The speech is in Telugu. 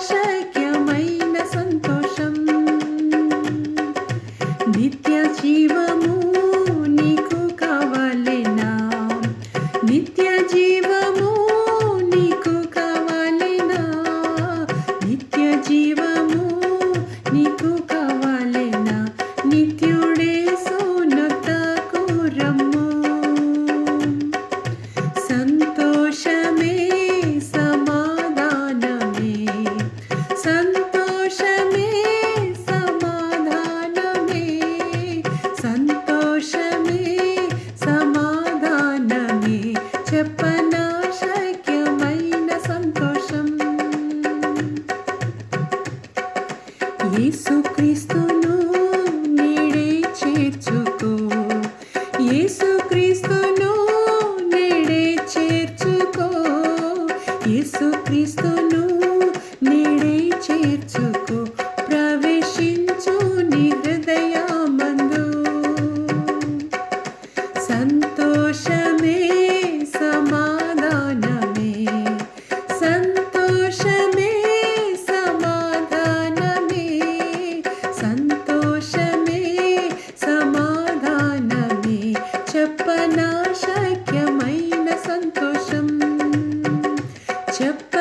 shake యేసుక్రీస్తు Чепта.